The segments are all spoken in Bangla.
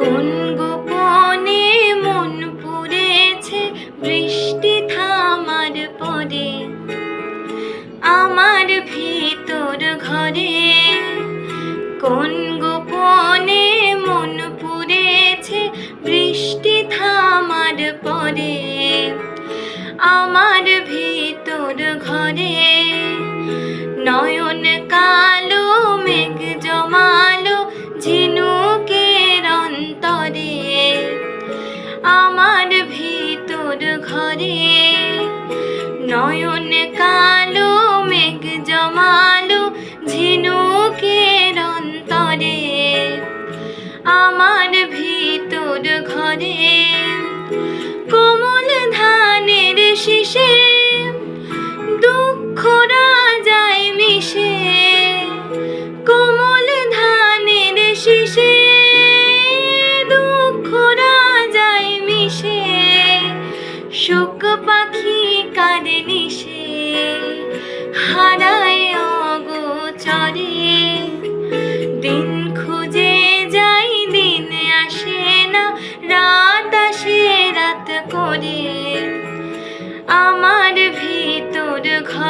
কোন গোপনে মন পুড়েছে বৃষ্টি থামার পরে। আমার ভিতর ঘরে কোন গোপনে মন পুড়েছে বৃষ্টি থামার পরে। আমার ভিতর ঘরে নয়ন কালো মেঘ জমালো ঝিনুকের অন্তরে। আমার ভিতর ঘরে কোমল ধানের শীষে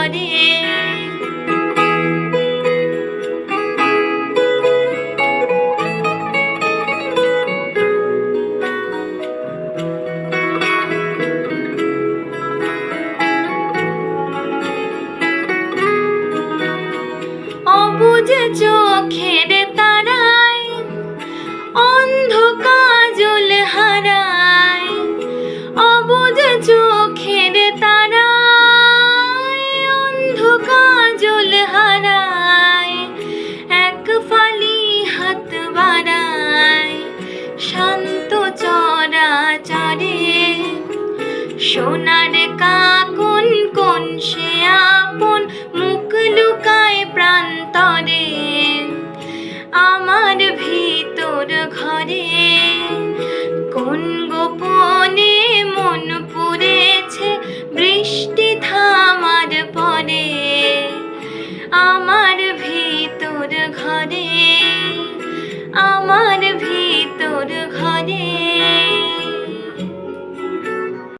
ঘরে অবুঝ চোখের শান্ত চরাচরে, সোনার কাকুন কোন সে আপন মুখ লুকায় প্রান্তরে, আমার ভিতর ঘরে কোন গোপনে মন পুড়েছে বৃষ্টি থামার পরে, আমার ভিতর ঘরে